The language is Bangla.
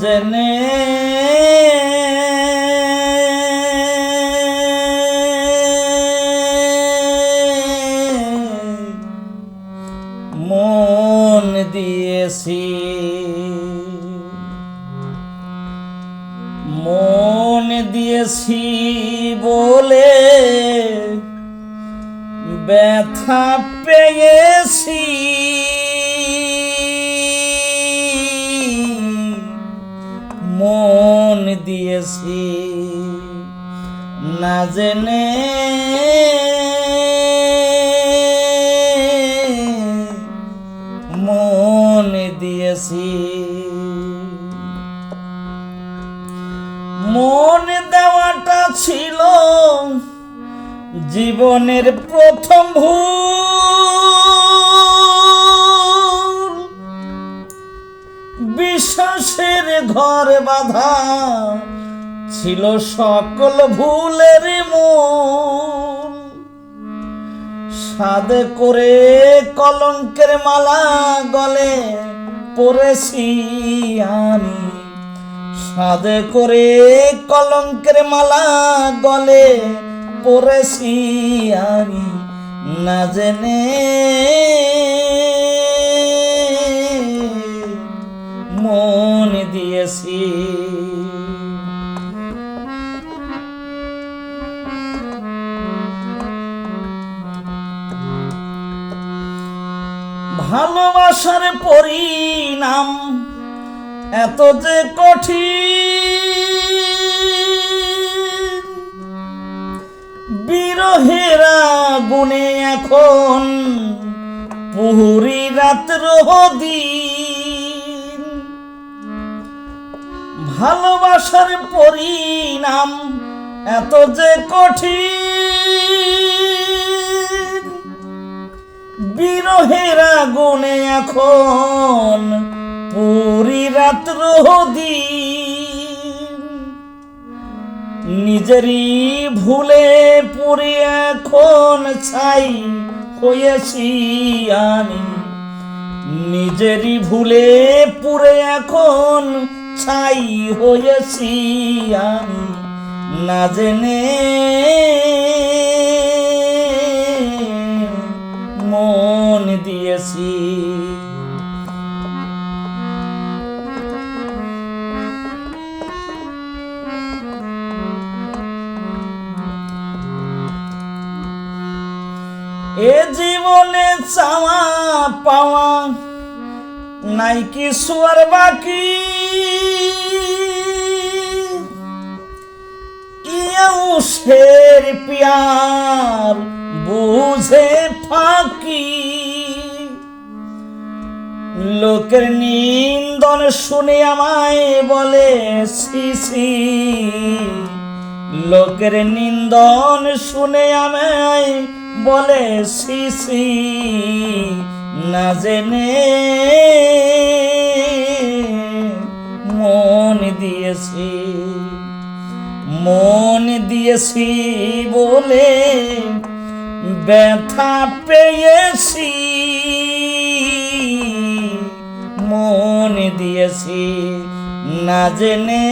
জেনে মন দিয়েছি। মন দিয়েছি বলে ব্যথা পেয়েছি। দিয়েছি না জেনে মন দিয়েছি। মন দেওয়াটা ছিল জীবনের প্রথম ভুল। বিশ্বাসের ঘর বাঁধা ছিল সকল ভুলের মূল। সাদে করে কলঙ্কের মালা গলে পরেছি আমি। সাদে করে কলঙ্কের মালা গলে পরেছি আমি। না জেনে মন দিয়েছি। ভালোবাসার পরিণাম এত যে কঠিন। বিরহেরা গুণে এখন পুরি রাত্র দিন। ভালোবাসার পরিণাম এত যে কঠিন। এখন পুরি রাত্র দিন নিজেরই ভুলে পুরি এখন ছাই হয়েছি আমি। নিজেরই ভুলে পুরে এখন ছাই হয়েছি আমি। না জেনে মন দিয়েছি এ জীবনে চাওয়া পাওয়া নাই কিছু আর বাকি। ইয়ৌসের পিয়ার বুঝে ফাঁকি। লোকের নিন্দন শুনে আমায় বলে সিসি লোকের নিন্দন শুনে আমায় বলে সিসি না জেনে মন দিয়েছি মন দিয়েছি বলে ব্যথা পেয়েছি, মন দিয়েছি, না জেনে